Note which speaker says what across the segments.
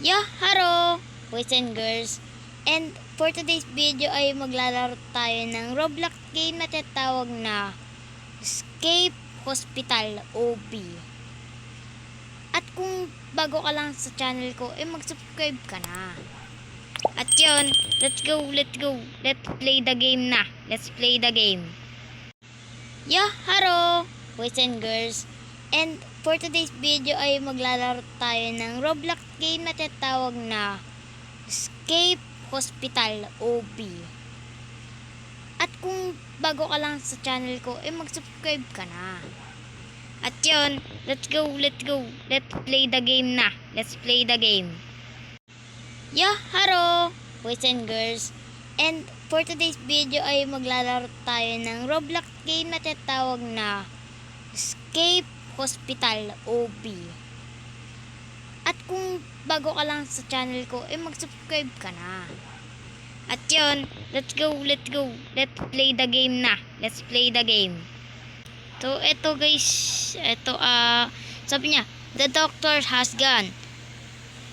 Speaker 1: Yeah, hello, boys and girls. And for today's video ay maglalaro tayo ng Roblox game na tinatawag na Escape Hospital OB. At kung bago ka lang sa channel ko, eh mag-subscribe ka na. At yun, let's go, let's go. Let's play the game na. Let's play the game. Yeah, hello, boys and girls. And for today's video ay maglalaro tayo ng Roblox game na tinatawag na Escape Hospital OB. At kung bago ka lang sa channel ko, eh mag-subscribe ka na. At yun, let's go, let's go. Let's play the game na. Let's play the game. Yeah, hello, boys and girls. And for today's video ay maglalaro tayo ng Roblox game na tinatawag na Escape Hospital OB. At kung bago ka lang sa channel ko, eh mag-subscribe ka na. At yun, let's go, let's go. Let's play the game na. Let's play the game. So, eto guys, eto, ah, sabi niya, the doctor has gone.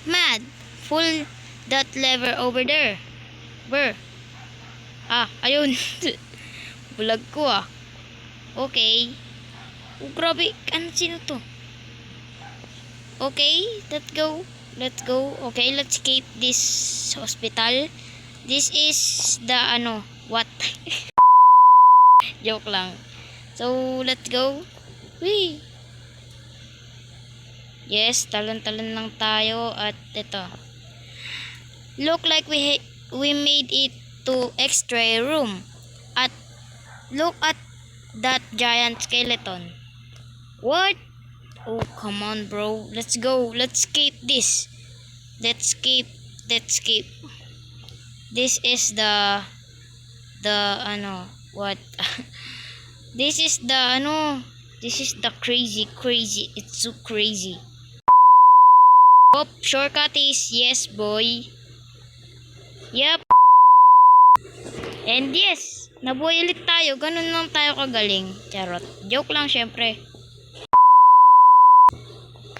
Speaker 1: Mad, pull that lever over there. Where? Ah, ayun. Bulag ko ah. Okay. Oh, grabe. Ano, sino to? Okay, let's go. Let's go. Okay, let's escape this hospital. This is the, ano, what? Joke lang. So, let's go. Wee! Yes, talon-talon lang tayo at ito. Look like we we made it to extra room. At look at that giant skeleton. What? Oh, come on, bro. Let's go. Let's escape this. Let's escape. Let's escape. This is the the uh, ano what? this is the uh, ano. This is the crazy crazy. It's so crazy. Oh, shortcut is yes, boy. And yes, nabuhay ulit tayo. Ganun lang tayo kagaling. Charot. Joke lang, syempre.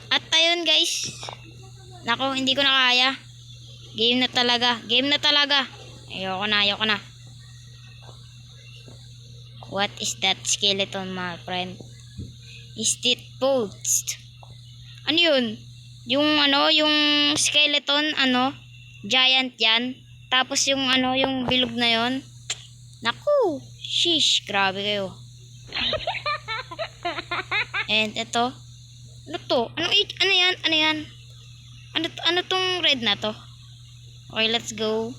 Speaker 1: At ayun guys. Nako, hindi ko na kaya. Game na talaga. Game na talaga. Ayoko na, ayoko na. What is that skeleton, my friend? Is it poached? Ano yun? Yung ano, yung skeleton, ano, giant yan. Tapos yung ano, yung bilog na yon. Naku, shish, grabe kayo. And ito, ano to? Ano, ano yan? Ano yan? Ano, ano tong red na to? Okay, let's go.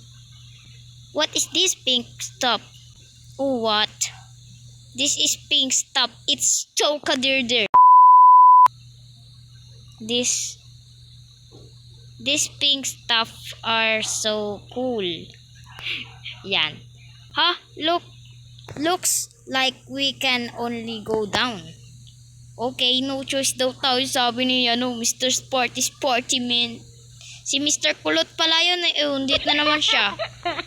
Speaker 1: What is this pink stuff? Oh, what? This is pink stuff. It's chokadirdir. This This pink stuff are so cool. Yan. Ha? Look. Looks like we can only go down. Okay, no choice daw tayo, sabi ni ano, Mr. Sporty Sporty Man. Si Mr. Kulot pala yun, eh, undit na naman siya.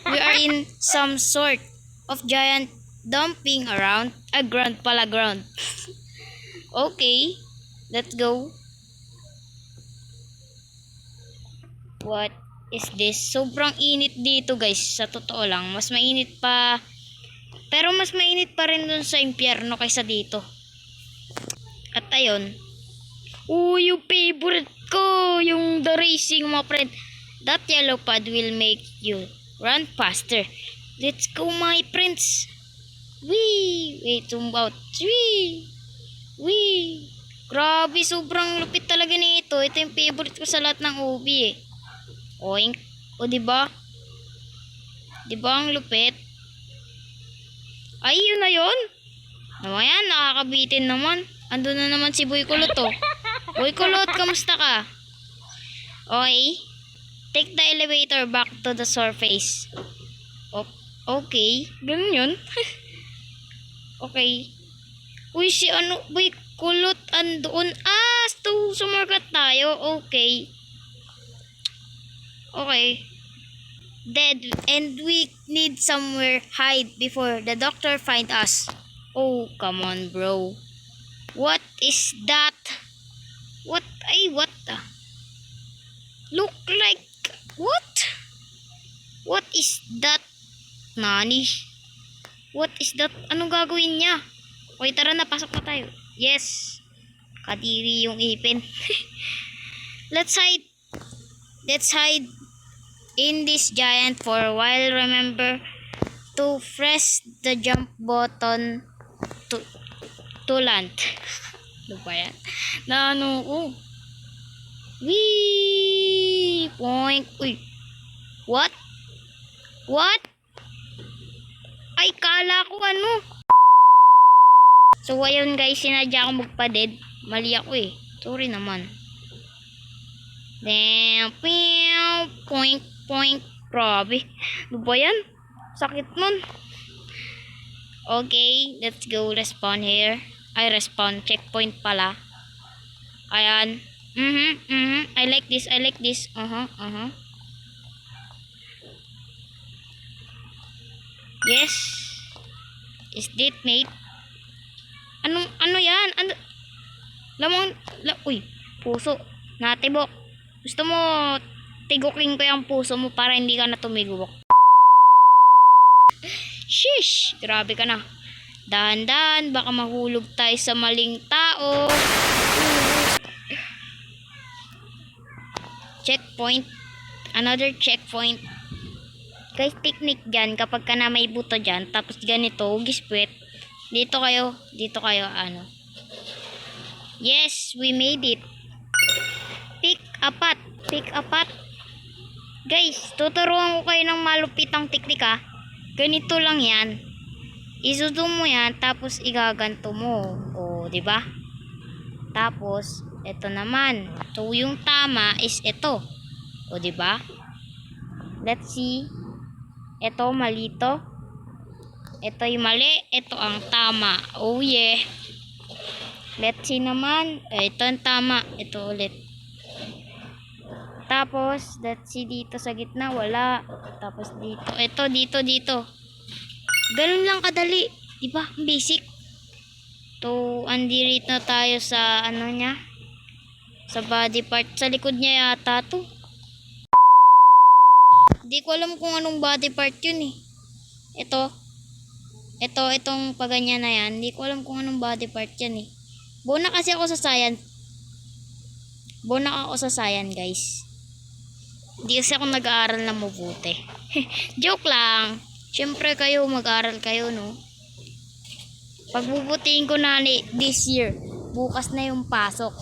Speaker 1: We are in some sort of giant dumping around, a ground pala ground. okay, let's go. What is this? Sobrang init dito guys, sa totoo lang. Mas mainit pa, pero mas mainit pa rin dun sa impyerno kaysa dito. At ayun. Oh, yung favorite ko. Yung the racing, mga friend. That yellow pad will make you run faster. Let's go, my friends. Wee! Wait, about. Wee! Wee! Grabe, sobrang lupit talaga nito. Ito yung favorite ko sa lahat ng OB eh. Oink. O, diba? Diba ang lupit? Ay, yun na yun? Naman yan, nakakabitin naman. Ando na naman si Boy Kulot oh. Boy Kulot, kamusta ka? Okay. Take the elevator back to the surface. O- okay. Ganun yun. okay. Uy, si ano, Boy Kulot, andoon. Ah, so, sumarkat tayo. Okay. Okay. dead and we need somewhere hide before the doctor find us. Oh, come on, bro. What is that? What? Ay, what the? Look like... What? What is that? Nani? What is that? Anong gagawin niya? Okay, tara na. Pasok na tayo. Yes. Kadiri yung ipin. Let's hide. Let's hide in this giant for a while. Remember to press the jump button to, to land. ano ba yan? Na ano ko? Wee! Point. Uy. What? What? Ay, kala ko ano. So, ayun guys, sinadya ako magpa-dead. Mali ako eh. Sorry naman. Damn, pew, point, point. Grabe. Ano ba yan? Sakit nun. Okay, let's go respawn here. Ay, respawn. Checkpoint pala. Ayan. Mhm, mhm. I like this, I like this. Uh-huh, uh-huh. Yes. Is it mate? Anong, ano yan? Ano? Lamang, la, uy, puso. Natibok. Gusto mo, tigukin ko yung puso mo para hindi ka na tumigwok. Shish! Grabe ka na. Dahan-dahan, baka mahulog tayo sa maling tao. Checkpoint. Another checkpoint. Guys, technique dyan, kapag ka na may buto dyan, tapos ganito, gispwet, dito kayo, dito kayo, ano. Yes, we made it. Pick a pot. Pick a pot. Guys, tuturuan ko kayo ng malupitang teknik ha. Ganito lang yan. Isudo mo yan, tapos igaganto mo. O, di ba? Tapos, ito naman. So, yung tama is ito. O, di ba? Let's see. Ito, mali to. Ito yung mali. Ito ang tama. Oh, yeah. Let's see naman. Ito ang tama. Ito ulit. Tapos, let's see dito sa gitna. Wala. Tapos dito. Ito, dito, dito. Ganun lang kadali. Diba? Basic. To, andirit na tayo sa ano niya. Sa body part. Sa likod niya yata to. Hindi ko alam kung anong body part yun eh. Ito. Ito, itong paganyan na yan. Hindi ko alam kung anong body part yan eh. Bona kasi ako sa science. Bona ako sa science, guys. Hindi kasi ako nag-aaral na mabuti. Joke lang. Siyempre kayo, mag-aaral kayo, no? Pagbubutiin ko na ni this year, bukas na yung pasok.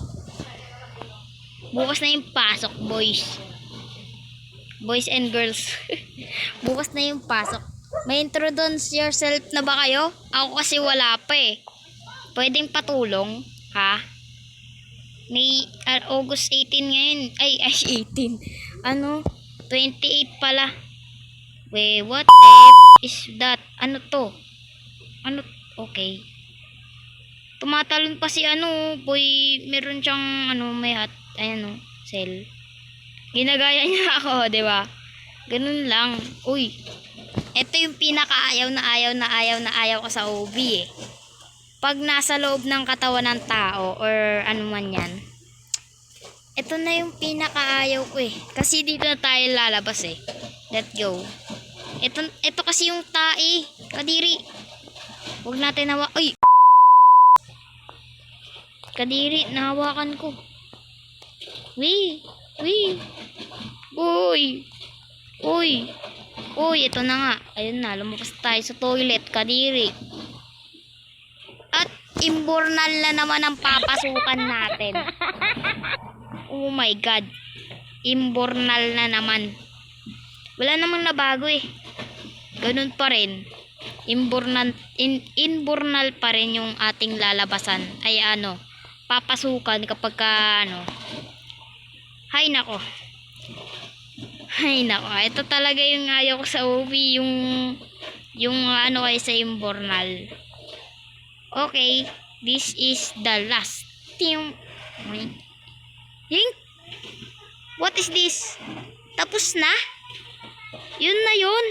Speaker 1: Bukas na yung pasok, boys. Boys and girls. bukas na yung pasok. May introduce yourself na ba kayo? Ako kasi wala pa eh. Pwedeng patulong, ha? May ah, August 18 ngayon. Ay, ay 18. Ano? 28 pala. Wait, what the is that? Ano to? Ano? Okay. Tumatalon pa si ano, boy, meron siyang ano, may hat, ayan o, cell. Ginagaya niya ako, di ba? Ganun lang. Uy, ito yung pinakaayaw na ayaw na ayaw na ayaw ko sa OB eh. Pag nasa loob ng katawan ng tao or ano man yan, ito na yung pinakaayaw ko eh. Kasi dito na tayo lalabas eh. Let's go. Ito, ito kasi yung tae. Kadiri. Huwag natin nawa... Uy! Kadiri, nahawakan ko. Wee! Wee! Uy! Uy! Uy, ito na nga. Ayun na, lumabas tayo sa toilet. Kadiri. At imbornal na naman ang papasukan natin. Oh my God. Imbornal na naman. Wala namang nabago eh. Ganun pa rin. Imbornal, in, inbornal pa rin yung ating lalabasan. Ay ano, papasukan kapag ka, ano. Hay nako. Hay nako. Ito talaga yung ayaw ko sa OB. Yung, yung ano ay sa imbornal. Okay. This is the last. Yung, Ying? What is this? Tapos na? Yun na yun.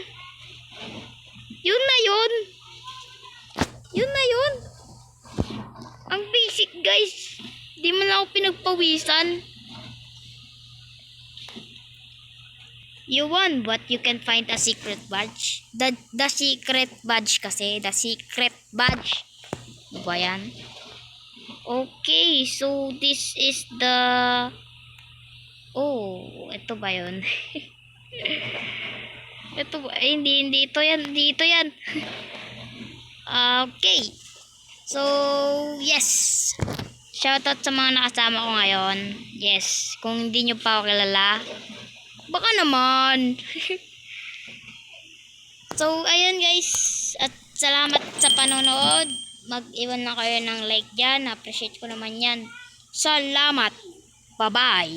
Speaker 1: Yun na yun. Yun na yun. Ang basic guys. Di mo na ako pinagpawisan. You won, but you can find a secret badge. The, the secret badge kasi. The secret badge. Ano ba yan? Okay, so this is the... Oh, ito ba yun? ito ba? Eh, hindi, hindi. Ito yan, hindi ito yan. okay. So, yes. Shoutout sa mga nakasama ko ngayon. Yes. Kung hindi nyo pa ako kilala, baka naman. so, ayun guys. At salamat sa panonood. Mag-iwan na kayo ng like dyan. Appreciate ko naman yan. Salamat. Bye-bye.